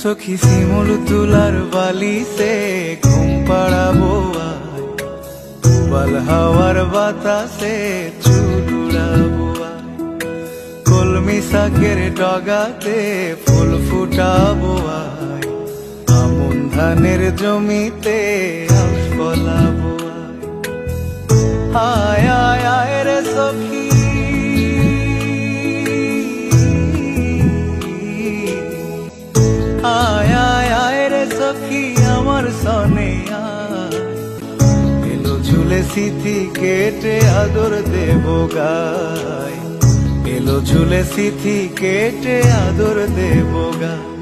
সখী শিমুল তুলার বালিতে ঘুম পাড়াবো বাল হাওয়ার বাতাসে চুলুড়াবো আয়। কলমি শাকের ডগাতে ফুল ফুটাবো। আমন ধানের জমিতে ফলাবো আয় আয় আয় আয় রে সখী, আমার সনে এলো ঝুলে সিথি কেটে আদর দেব গায়। এলো ঝুলে সিথি কেটে আদর দেব গায়।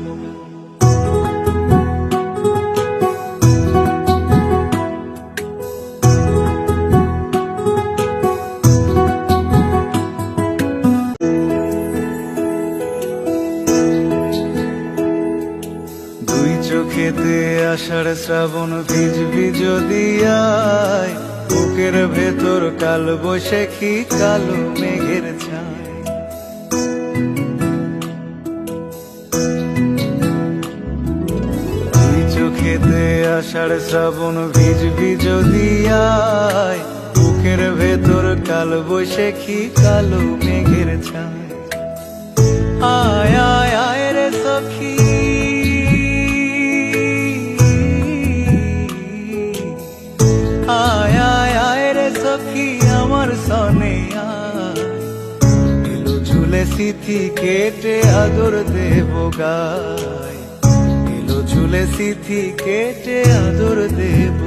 দুই চোখেতে আষাঢ় শ্রাবণ ভিজবি যদি আয় বুকের ভেতর কাল বৈশাখী কালো মেঘের ছায়। চোখেতে আষাঢ় শ্রাবণ ভিজবি যদি আয় বুকের ভেতর কাল বৈশাখী কালো মেঘের ছায়। সখী আমার সনে এলো ঝুলে সিথি কেটে আদর দেব গায়। এলো ঝুলে সিথি কেটে আদর দেব